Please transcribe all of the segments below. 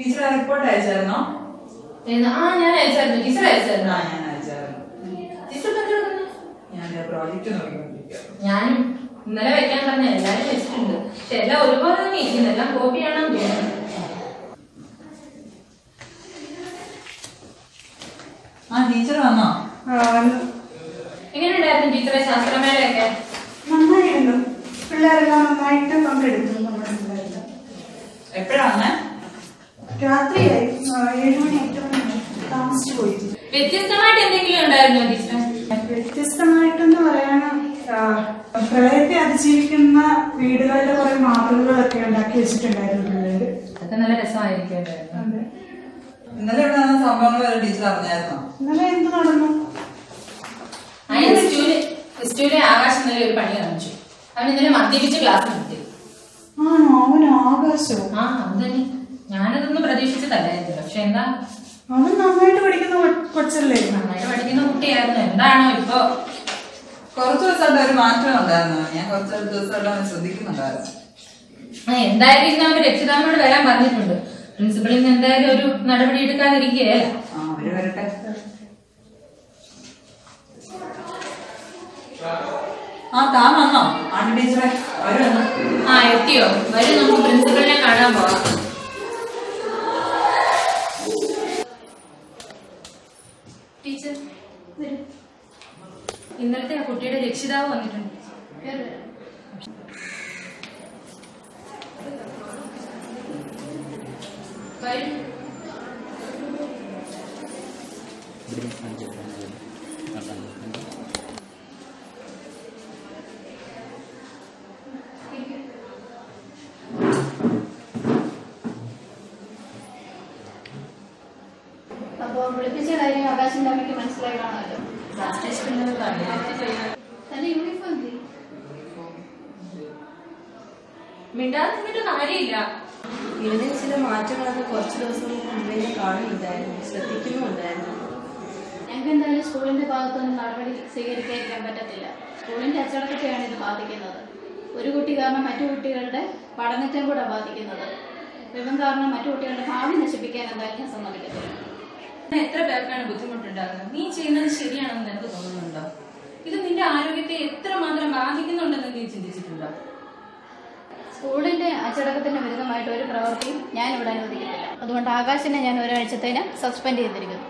അയച്ചായിരുന്നോ? ഏത്? ആ ഞാൻ അയച്ചായിരുന്നു. ടീച്ചർ ആ അയച്ചായിരുന്നു ഞാൻ അയച്ചായിരുന്നു. ടീച്ചർ ഞാൻ പ്രോജക്റ്റ് നോക്കിക്കൊണ്ടിരിക്കുക ഞാൻ ഇന്നലെ വെക്കാൻ പറഞ്ഞ എല്ലാരും വെച്ചിട്ടുണ്ട്. പക്ഷെ എല്ലാം ഒരുപോലെ തന്നെ ഇരിക്കുന്നു. എല്ലാം കോപ്പിയാണെന്ന് തോന്നുന്നു. ആ ടീച്ചർ വന്നോ? എങ്ങനെയുണ്ടായിരുന്നു ടീച്ചറെ ശാസ്ത്രമേളയൊക്കെ? നന്നായിരുന്നു. പിള്ളേരെല്ലാം നന്നായിട്ട് പങ്കെടുത്തു. നമ്മുടെ പിള്ളേരെല്ലാം എപ്പോഴാ വന്നേ? രാത്രിയായി. ഏഴ് മണി എട്ട് മണി താമസിച്ചു പോയി വ്യത്യസ്തമായിട്ട് എന്തെങ്കിലും ഉണ്ടായിരുന്നോ ടീച്ചർ വ്യത്യസ്തമായിട്ടെന്ന് പറയാനും ആ, പ്രളയത്തെ അതിജീവിക്കുന്ന വീടുകളിലെ കുറെ മാതൃകകളൊക്കെ ഉണ്ടാക്കി വെച്ചിട്ടുണ്ടായിരുന്നു പിള്ളേര് അതൊക്കെ നല്ല രസമായിരിക്കുമല്ലോ അതെ. ഇന്നലെ ഇവിടെ നടന്ന സംഭവങ്ങൾ വരെ ടീച്ചർ അറിഞ്ഞായിരുന്നോ ഇന്നലെ എന്ത് നടന്നു? ആകാശം ഇന്നലെ ഒരു പണി കാണിച്ചു. അവൻ ഇന്നലെ മദ്യപിച്ച് ക്ലാസ് നിർത്തി. ആണോ? അവൻ ആകാശോ? ആ അത് തന്നെ ഞാനതൊന്നും പ്രതീക്ഷിച്ചതല്ലായിരുന്നു പക്ഷെ എന്താ? അവൻ നന്നായിട്ട് പഠിക്കുന്ന കൊച്ചല്ലേ? നന്നായിട്ട് പഠിക്കുന്ന കുട്ടിയായിരുന്നു. എന്താണോ ഇപ്പൊ? കുറച്ച് ദിവസമായിട്ട് ഒരു മാറ്റം ഉണ്ടായിരുന്നു. ഞാൻ കുറച്ച് ദിവസമായിട്ട് അവൻ ശ്രദ്ധിക്കുന്നുണ്ടായിരുന്നു. എന്തായാലും ഇന്ന് അവന്റെ രക്ഷിതാവിനോട് വരാൻ പറഞ്ഞിട്ടുണ്ട്. പ്രിൻസിപ്പളിൽ നിന്ന് എന്തായാലും ഒരു നടപടി എടുക്കാതിരിക്കുകയല്ല അവർ വരട്ടെ. ആ താൻ വന്നോ? ടീച്ചറെ ആ എത്തിയോ? വരും നമുക്ക് പ്രിൻസിപ്പളിനെ കാണാൻ പോവാം. കുട്ടിയുടെ രക്ഷിതാവ് വന്നിട്ടുണ്ട് വരൂ അപ്പൊ വിളിപ്പിച്ച കാര്യം ആകാശിന്റെ അമ്മയ്ക്ക് മനസ്സിലായി കാണുമല്ലോ തന്റെ മിണ്ടാതെ നിന്നിട്ട് കാര്യമില്ല ഇവന് ചില മാറ്റങ്ങളൊക്കെ കുറച്ച് ദിവസം മുമ്പേ കാണുന്നുണ്ടായിരുന്നു. ശ്രദ്ധിക്കുന്നുണ്ടായിരുന്നു ഞങ്ങൾക്ക് എന്തായാലും സ്കൂളിന്റെ ഭാഗത്തുനിന്ന് നടപടി സ്വീകരിക്കാതിരിക്കാൻ പറ്റത്തില്ല. സ്കൂളിന്റെ അച്ചടക്കത്തെയാണ് ഇത് ബാധിക്കുന്നത്. ഒരു കുട്ടി കാരണം മറ്റു കുട്ടികളുടെ പഠനത്തെ കൂടെ ബാധിക്കുന്നത്. ഇവൻ കാരണം മറ്റു കുട്ടികളുടെ ഭാവി നശിപ്പിക്കാൻ എന്തായാലും ഞാൻ സമ്മതിക്കത്തില്ല. എത്ര പേർക്കാണ് ബുദ്ധിമുട്ടുണ്ടാകുന്നത്? നീ ചെയ്യുന്നത് ശരിയാണെന്ന് നിനക്ക് തോന്നുന്നുണ്ടോ? ഇത് നിന്റെ ആരോഗ്യത്തെ എത്രമാത്രം ബാധിക്കുന്നുണ്ടെന്ന് നീ ചിന്തിച്ചിട്ടുണ്ടോ സ്കൂളിന്റെ അച്ചടക്കത്തിന്റെ വിരുദ്ധമായിട്ട് ഒരു പ്രവൃത്തിയും ഞാൻ ഇവിടെ അനുവദിക്കുന്നില്ല അതുകൊണ്ട് ആകാശിനെ ഞാൻ ഒരാഴ്ചത്തേന് സസ്പെൻഡ് ചെയ്തിരിക്കുന്നു.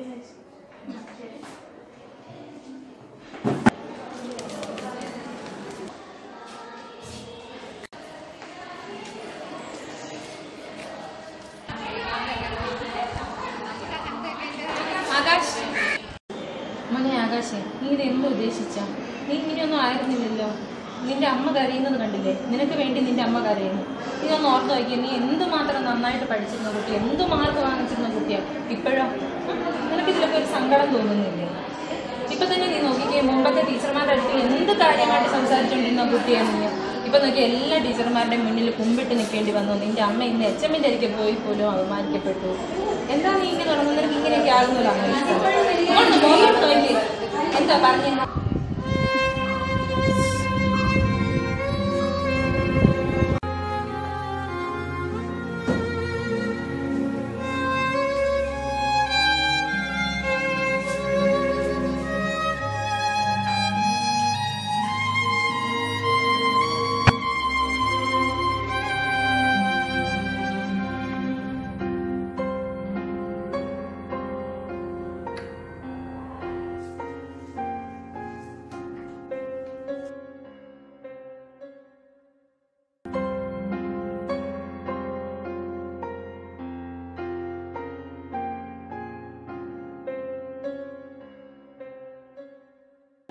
ആകാശ് മോനെ നീ ഇത് ഉദ്ദേശിച്ച? നീ ഇങ്ങനെയൊന്നും ആയിരുന്നില്ലല്ലോ. നിന്റെ അമ്മ കരയുന്നത് കണ്ടില്ലേ? നിനക്ക് വേണ്ടി നിന്റെ അമ്മ കരയുന്നു. നീ ഒന്ന് ഓർത്ത് നോക്കിയ നീ എന്തുമാത്രം നന്നായിട്ട് പഠിച്ചിരുന്ന കുട്ടി എന്ത് മാർക്ക് വാങ്ങിച്ചിരുന്ന കുട്ടിയാ ഇപ്പോഴോ? നിനക്ക് ഇതിലൊക്കെ ഒരു സങ്കടം തോന്നുന്നില്ലേ? ഇപ്പൊ തന്നെ നീ നോക്കിക്കേ മുമ്പൊക്കെ ടീച്ചർമാരുടെ അടുത്ത് എന്ത് കാര്യമായിട്ട് സംസാരിച്ചുകൊണ്ടിരുന്ന കുട്ടിയാണ് നീ. ഇപ്പൊ നോക്കി എല്ലാ ടീച്ചർമാരുടെയും മുന്നിൽ കുമ്പിട്ട് നിൽക്കേണ്ടി വന്നു. നിന്റെ അമ്മ ഇന്ന് എച്ച് എമ്മിന്റെ അരികെ പോയി പോലും അപമാനിക്കപ്പെട്ടു. എന്താ നീ ഇങ്ങനെ തുടങ്ങുന്നവർക്ക് ഇങ്ങനെയൊക്കെ നോക്കി എന്താ പറഞ്ഞ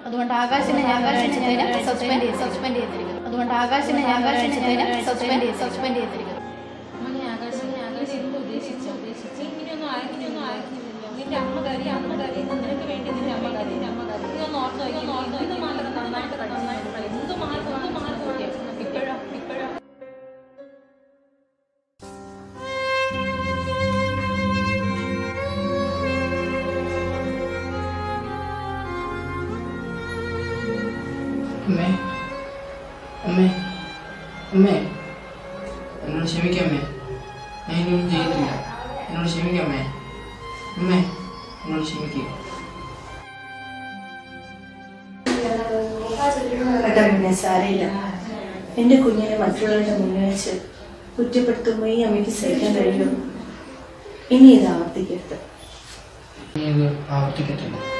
അതുകൊണ്ട് ആകാശിനെ ഞാൻ സസ്പെൻഡ് ചെയ്ത് സസ്പെൻഡ് ചെയ്തിരിക്കുന്നു അതുകൊണ്ട് ആകാശിനെ ഞാൻ സസ്പെൻഡ് ചെയ്ത് സസ്പെൻഡ് ചെയ്തിരിക്കുന്നു അമ്മ കരി അമ്മ കരി നിനക്ക് വേണ്ടി അമ്മ കരി നിന്റെ അമ്മ കരി നീ ഒന്ന് ഓർത്ത് നോക്കി. ഇത് മാത്രം അമ്മേ. അമ്മേ. അമ്മേ. എന്നോട് ക്ഷമിക്കമ്മേ ഞാൻ ഇനിയൊന്നും ചെയ്യത്തില്ല എന്നോട് ക്ഷമിക്കമ്മേ അമ്മേ. എന്നോട് ക്ഷമിക്കുക പിന്നെ സാരയില്ല. എന്റെ കുഞ്ഞിനെ മറ്റുള്ളവരുടെ മുന്നിൽ വെച്ച് കുറ്റപ്പെടുത്തുമ്പോൾ ഈ അമ്മയ്ക്ക് സഹിക്കാൻ കഴിയുമോ? ഇനി ഇത് ആവർത്തിക്കരുത്. ആവർത്തിക്കത്തില്ല.